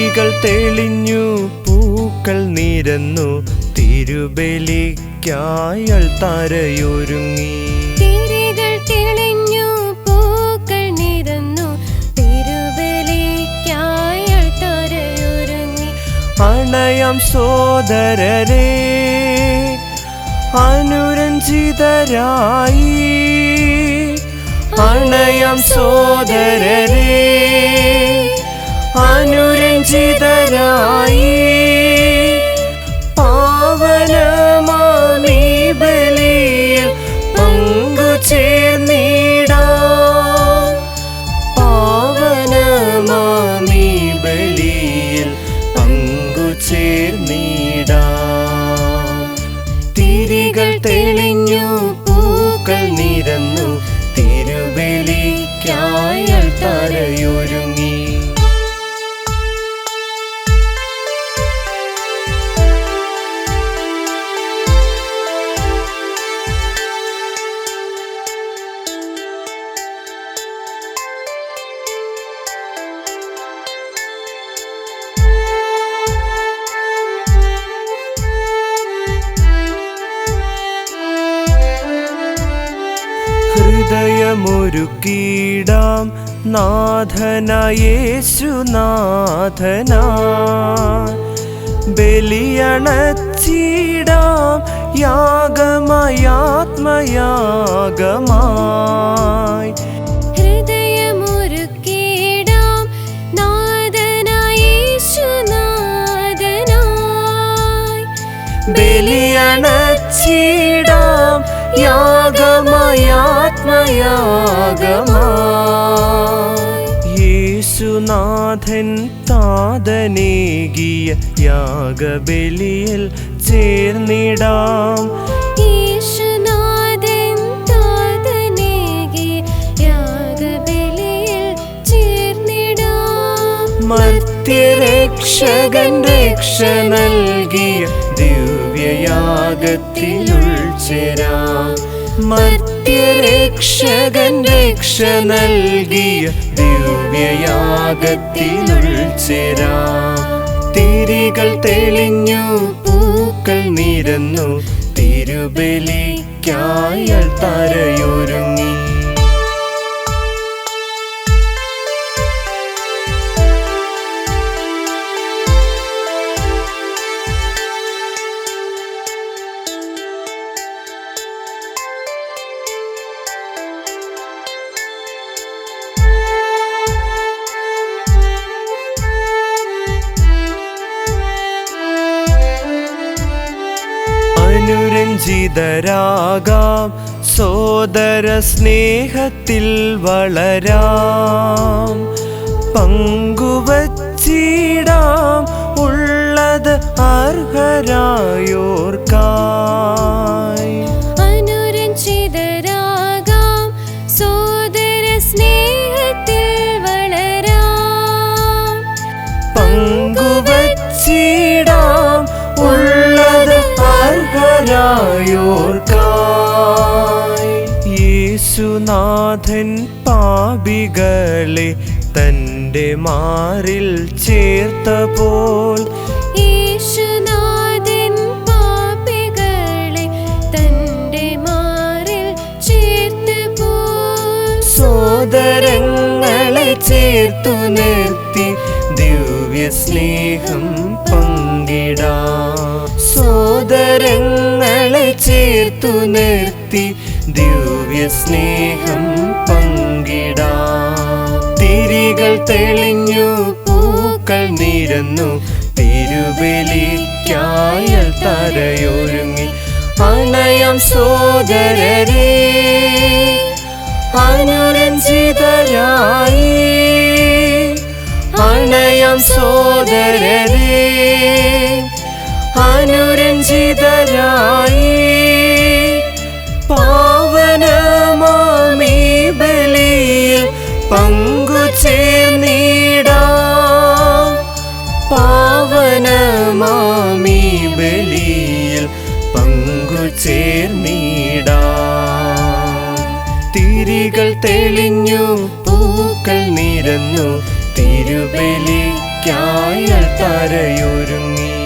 തിരികൾ തെളിഞ്ഞു പൂക്കൾ നിരന്നു തിരുബലിക്കായൾ തരയൊരുങ്ങി. തിരികൾ തെളിഞ്ഞു പൂക്കൾ നിരന്നു തിരുബലിക്കായൾ തൊരയൊരുങ്ങി. അണയം സോദരരെ അനുരഞ്ജിതരായി. അണയം സോദരരെ അനുരഞ്ജിതരായി പാവനമാമീ ബലിയിൽ പങ്കു ചേർന്നിടാം. പാവനമാമീ ബലിയിൽ പങ്കു ചേർന്നിടാം. തിരികൾ തെളിഞ്ഞു ഹൃദയമൊരുക്കിടാം നാഥനയേശുനാഥനാ ബലിയണച്ചിടാം യാഗമയാത്മയാഗമായി. ഹൃദയമൊരുക്കിടാം യേശുനാഥൻ താതനേകിയ യാഗബലിയിൽ ചേർന്നിടാം. മർത്യരക്ഷകൻ രക്ഷ നൽകിയ ദിവ്യയാഗത്തിൽ ഉൾച്ചേരാം മർത്യരക്ഷകൻ രക്ഷ നൽകിയ ദിവ്യയാഗത്തിൽ ഉൾച്ചേരാം തിരികൾ തെളിഞ്ഞു പൂക്കൾ നിരന്നു. തിരുബലിക്കായൽ തരയൊരുങ്ങി. അനുരഞ്ജിതരാകാം സോദര സ്നേഹത്തിൽ വളരാം. പങ്കുവച്ചിടാം ഉള്ളത് അർഹരായോർക്കായി യേശുനാഥൻ പാപികളെ തന്റെ മാറിൽ ചേർത്ത പോൽ യേശുനാഥൻ പാപികളെ തന്റെ മാറിൽ ചേർത്ത് പോൽ സോദരങ്ങളെ ചേർത്തു നിർത്തി ദിവ്യ സ്നേഹം പങ്കിടാം. സോദരങ്ങളെ ചേർത്തു നിർത്തി ദിവ്യ സ്നേഹം പങ്കിടാം. തിരികൾ തെളിഞ്ഞു പൂക്കൾ നിരന്നു തിരുബലിക്കായൽ തരയൊരുങ്ങി അണയം സോദരരെ അനുരഞ്ജിതരായി അണയം സോദരരെ അനുരഞ്ജിതരായി പാവനമാമീ ബലിയിൽ പങ്കു ചേർന്നിടാം. പാവനമാമീ ബലിയിൽ പങ്കു തിരികൾ തെളിഞ്ഞു പൂക്കൾ നിരന്നു തിരുബലിക്കായ തരയൊരുങ്ങി